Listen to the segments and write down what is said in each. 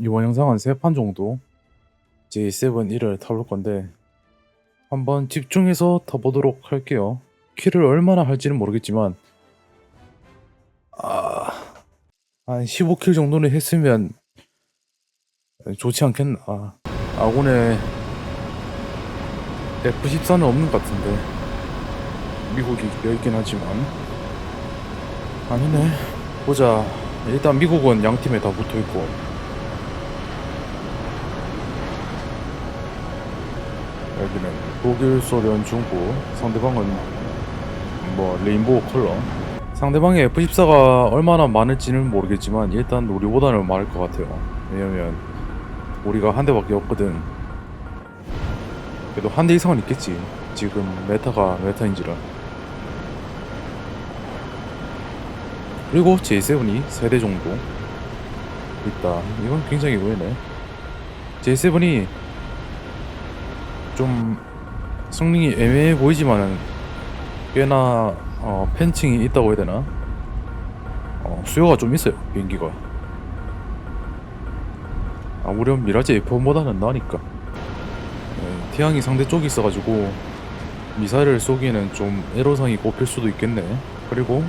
이번 영상은 세 판 정도 J7 1을 타볼 건데 한번 집중해서 타보도록 할게요. 키를 얼마나 할지는 모르겠지만 아, 한 15킬 정도는 했으면 좋지 않겠나. 아, 아군에 F14는 없는 것 같은데 미국이 껴있긴 하지만 아니네. 보자. 일단 미국은 양 팀에 다 붙어 있고 여기는 독일, 소련, 중국. 상대방은 뭐 레인보우 컬러. 상대방의 F14가 얼마나 많을지는 모르겠지만 일단 우리보다는 많을 것 같아요. 왜냐면 우리가 한 대밖에 없거든. 그래도 한 대 이상은 있겠지. 지금 메타가 메타인지라. 그리고 J7이 3대 정도 있다. 이건 굉장히 의외네. J7이 좀 성능이 애매해 보이지만은 꽤나 어, 팬층이 있다고 해야 되나? 어, 수요가 좀 있어요 비행기가. 아무렴 미라지 F1보다는 나으니까. 네, 태양이 상대 쪽이 있어가지고 미사일을 쏘기에는 좀 애로사항이 꼽힐 수도 있겠네. 그리고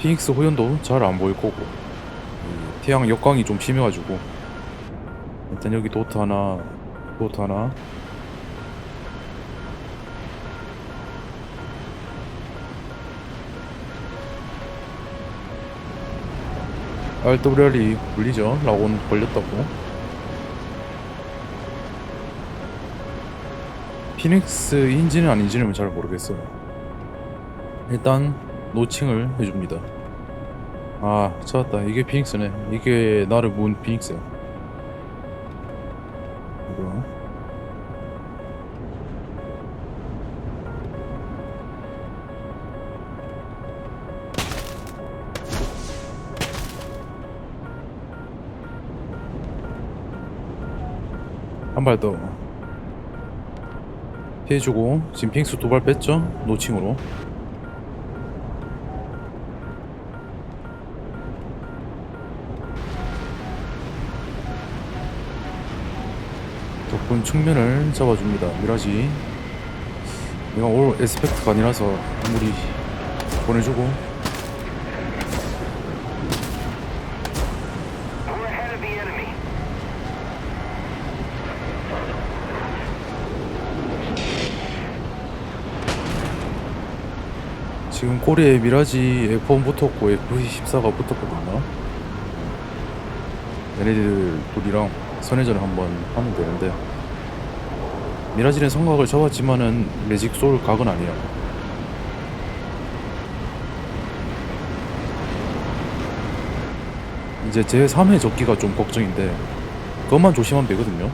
피닉스 호연도 잘 안 보일 거고. 이 태양 역광이 좀 심해가지고. 일단 여기 도트 하나 도트 하나. RWR이 물리죠. 라고는 걸렸다고. 피닉스인지는 아닌지는 잘 모르겠어요. 일단 노칭을 해줍니다. 아 찾았다. 이게 피닉스네. 이게 나를 문 피닉스야 한 발 더. 피해주고 지금 핑스 두발 뺐죠? 노칭으로. 덕분 측면을 잡아줍니다. 미라지. 내가 올 에스펙트가 아니라서 아무리 보내주고 지금 꼬리에 미라지 F1 붙었고 F14가 붙었거든요. 얘네들 둘이랑 선회전을 한번 하면 되는데 미라지는 성각을 잡았지만은 매직 소울 각은 아니야 이제 제3회 적기가 좀 걱정인데 그것만 조심하면 되거든요.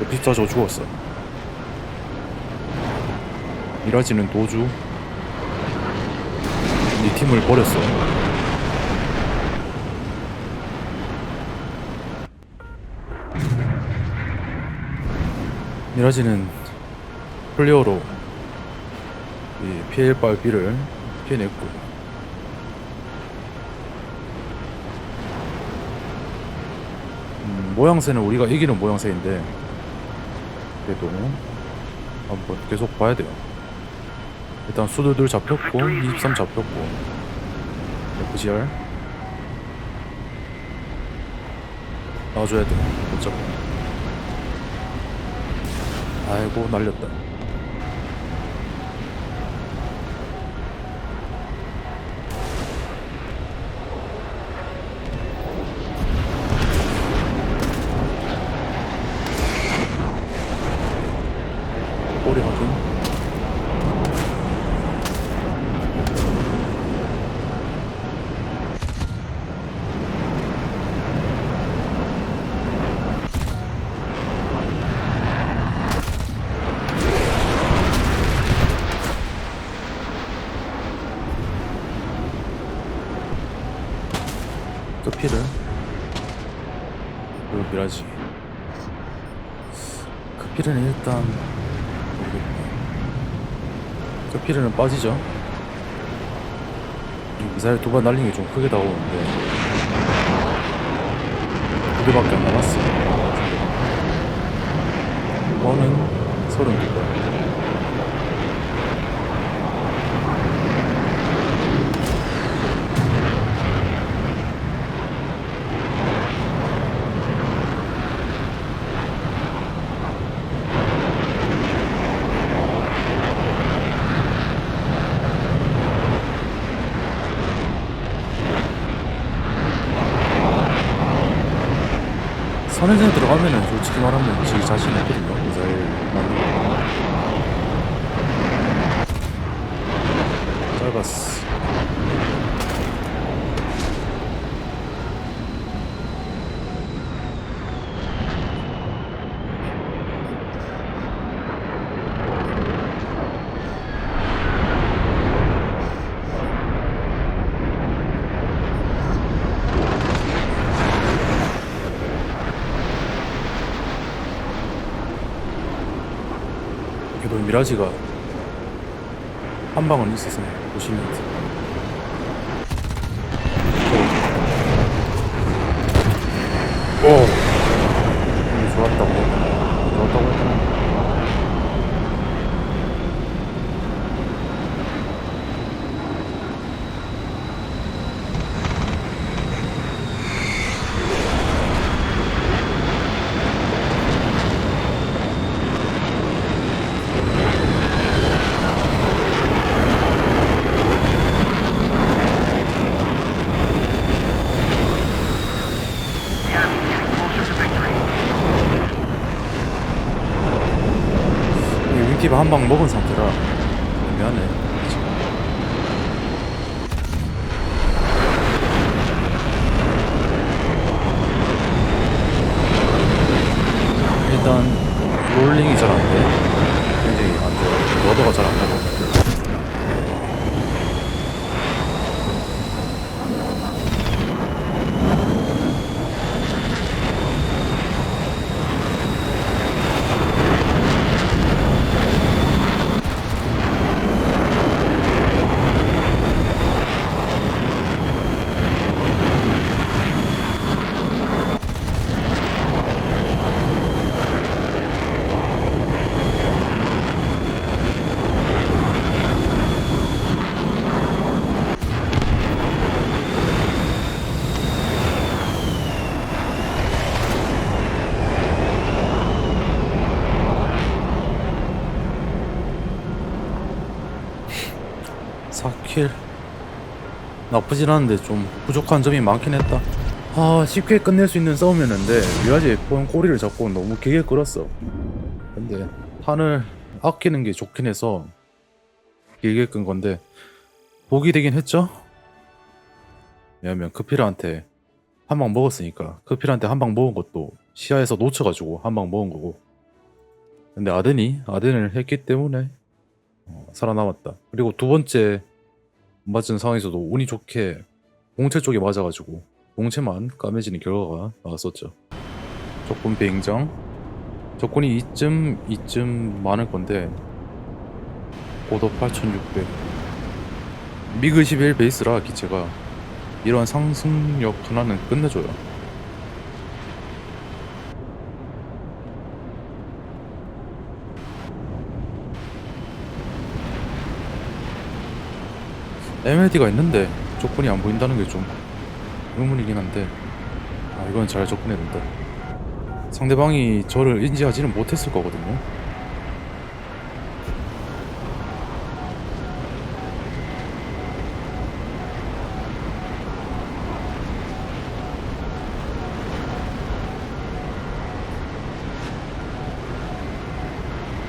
F14 저 죽었어 미라지는 도주. 이 팀을 버렸어. 미라지는 플레어로 이 PL8B를 피해냈고. 음, 모양새는 우리가 이기는 모양새인데 그래도 한번 계속 봐야 돼요 일단 수두들 잡혔고 23 잡혔고. FGR 놔줘야 돼 못 잡고 아이고 날렸다 꼬리 확인 끝 피를 그리고 미라지. 끝피는 일단 모르겠네. 끝피는 빠지죠. 이 미사일 두발 날린 게 좀 크게 다가오는데. 두 개밖에 안 남았어. 이거는 서른 두 개. 선회전에 들어가면은 솔직히 말하면 지 자신 없거든요. 미사일 만들고. 그래도 미라지가 한 방은 있어서 보시면 돼. 오. 오. 좋았다고. 좋았다고 했잖아. The enemy's getting closer to victory. 이 윙티브 한방 먹은 상태라. 지 4킬 나쁘진 않은데 좀 부족한 점이 많긴 했다. 아 쉽게 끝낼 수 있는 싸움이었는데 미라지에 폰 꼬리를 잡고 너무 길게 끌었어. 근데 판을 아끼는 게 좋긴 해서 길게 끈 건데 복이 되긴 했죠? 왜냐면 크필한테 한 방 먹었으니까 크필한테 한 방 먹은 것도 시야에서 놓쳐가지고 한 방 먹은 거고. 근데 아덴이 아덴을 했기 때문에 어, 살아남았다. 그리고 두 번째 맞은 상황에서도 운이 좋게 공채 쪽에 맞아가지고 공채만 까매지는 결과가 나왔었죠. 조건 비행장 조건이 2점 2점 많을 건데 고도 8,600 미그 11 베이스라 기체가 이러한 상승력 하나는 끝내줘요. MLD가 있는데 조건이 안 보인다는 게 좀 의문이긴 한데 아 이건 잘 접근해야 된다. 상대방이 저를 인지하지는 못했을 거거든요.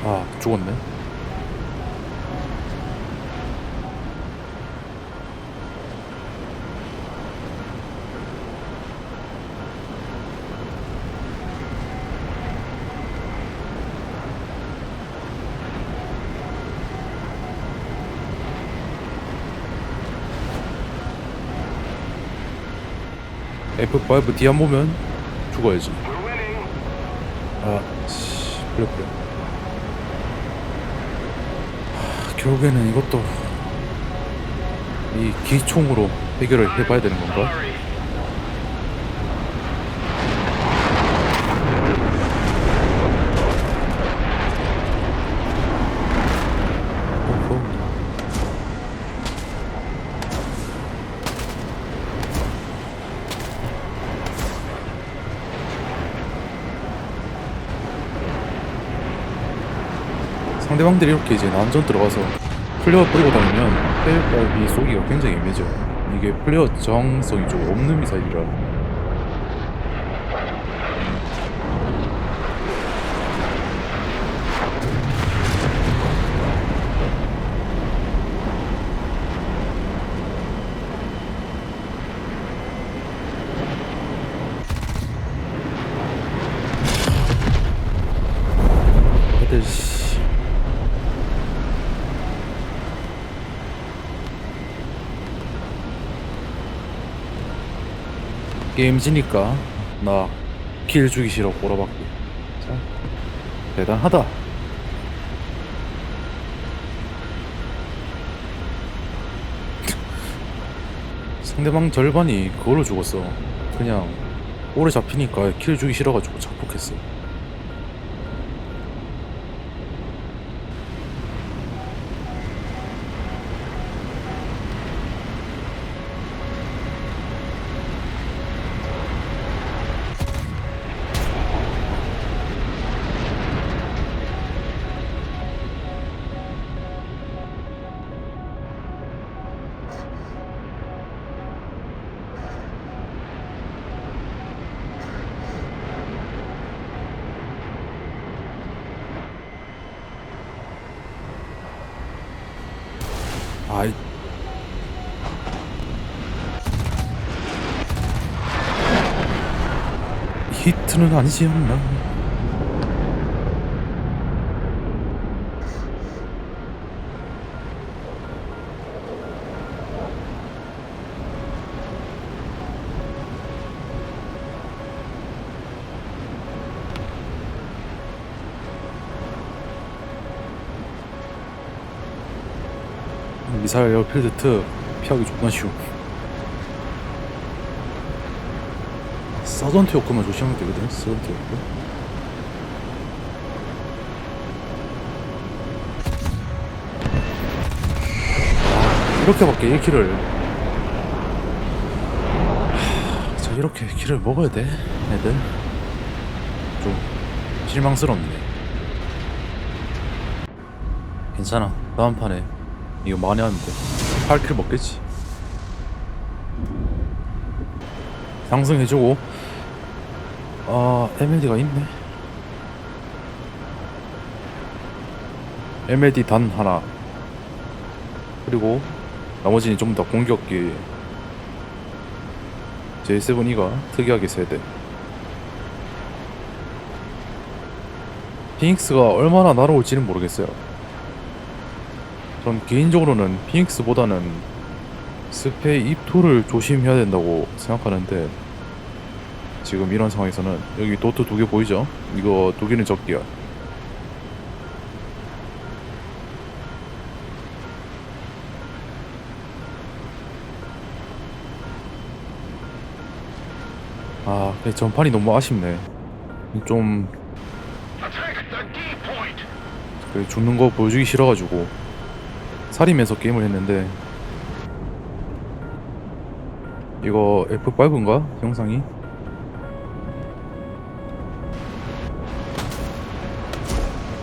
아 죽었네 F5 D 안 보면 죽어야지. 아, 씨, 그래 그래. 하, 결국에는 이것도 이 기총으로 해결을 해봐야 되는 건가? 상대방들이 이렇게 이제 난전 들어가서 플레어 뿌리고 다니면 페일발이 쏘기가 굉장히 애매죠. 이게 플레어 저항성이 좀 없는 미사일이라 애들 씨 게임 지니까 나킬 주기 싫어 꼬라박기. 자 대단하다. 상대방 절반이 그걸로 죽었어. 그냥 오래 잡히니까 킬 주기 싫어가지고 자폭했어 아이. 히트는 아니지 않나 미사일 에어필드 특 피하기 존나 쉬워 서던트 효과만 조심하면 되거든. 서던트 효과 아, 이렇게밖에 1킬을 저 이렇게 킬을 먹어야 돼? 애들? 좀 실망스럽네. 괜찮아. 다음 판에 이거 많이 하는데. 8킬 먹겠지? 상승해주고 아 MLD가 있네. MLD 단 하나. 그리고 나머지는 좀 더 공격기. J7E가 특이하게 세대. 피닉스가 얼마나 날아올지는 모르겠어요 전 개인적으로는 피닉스보다는 스페 입토를 조심해야 된다고 생각하는데 지금 이런 상황에서는 여기 도트 두 개 보이죠? 이거 두 개는 적기야 아 전판이 너무 아쉽네 좀. 그 죽는 거 보여주기 싫어가지고 살이면서 게임을 했는데 이거 F5인가? 영상이?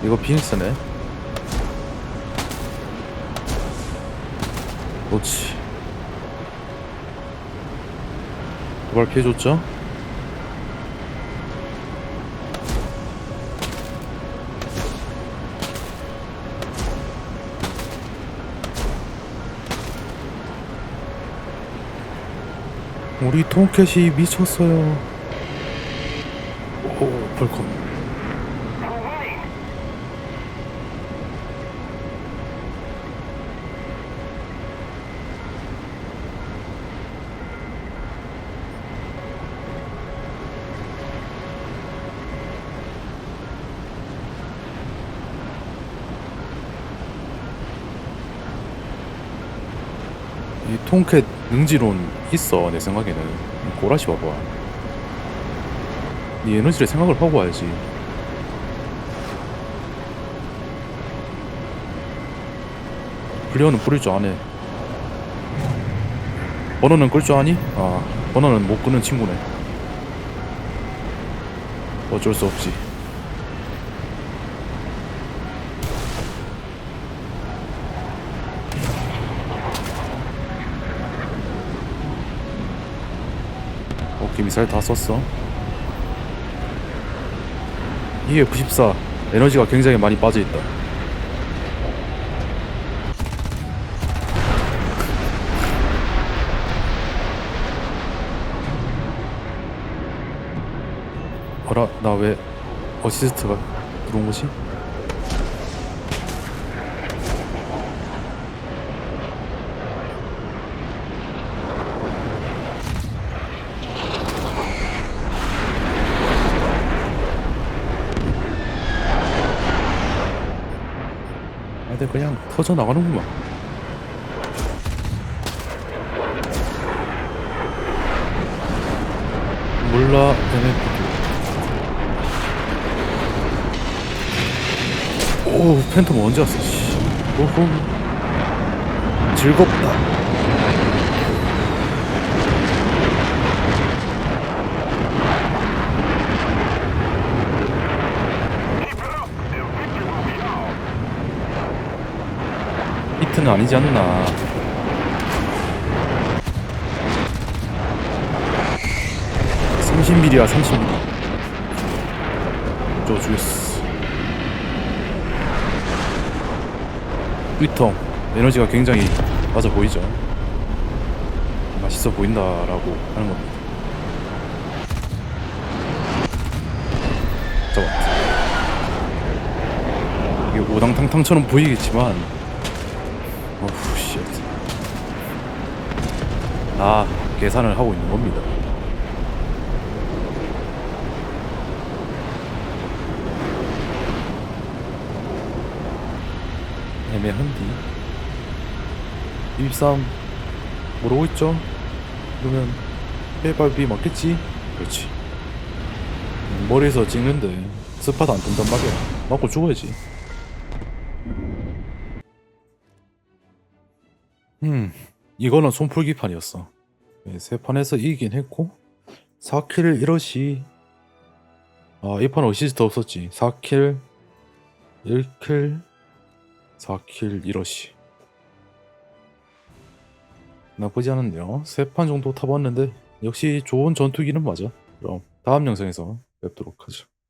이거 비닉스네 그렇지 도발 피해줬죠? 우리 통캣이 미쳤어요. 오, 벌컥. 이 통캣 능지론 있어 내 생각에는. 꼬라시 봐봐. 네 에너지를 생각을 하고 와야지. 플리어는 뿌릴 줄 아네. 번호는 끌 줄 아니? 아 번호는 못 끄는 친구네. 어쩔 수 없지 미사일 다 썼어. 이 F14 에너지가 굉장히 많이 빠져있다. 어라 나 왜 어시스트가 들어온 거지? 아, 근데 그냥 터져 나가는구만. 몰라, 얘네. 오, 팬텀 언제 왔어? 씨. 오호. 즐겁다. 히트는 아니지 않나. 삼십 미리야 삼십 미리. 저 죽였어. 위통 에너지가 굉장히 맞아 보이죠. 맛있어 보인다라고 하는 겁니다. 잡았다. 이게 오당탕탕처럼 보이겠지만 아 계산을 하고 있는 겁니다. 애매한디 23 모르고 있죠? 그러면 해발비 맞겠지? 그렇지 음, 머리에서 찍는데 스팟 안 뜬단 말이야 맞고 죽어야지 음 이거는 손풀기판이었어. 네, 세 판에서 이기긴 했고 4킬 1어시 아 이 판 어시스트 없었지. 4킬 1킬 4킬 1어시 나쁘지 않은데요. 세 판 정도 타봤는데 역시 좋은 전투기는 맞아. 그럼 다음 영상에서 뵙도록 하죠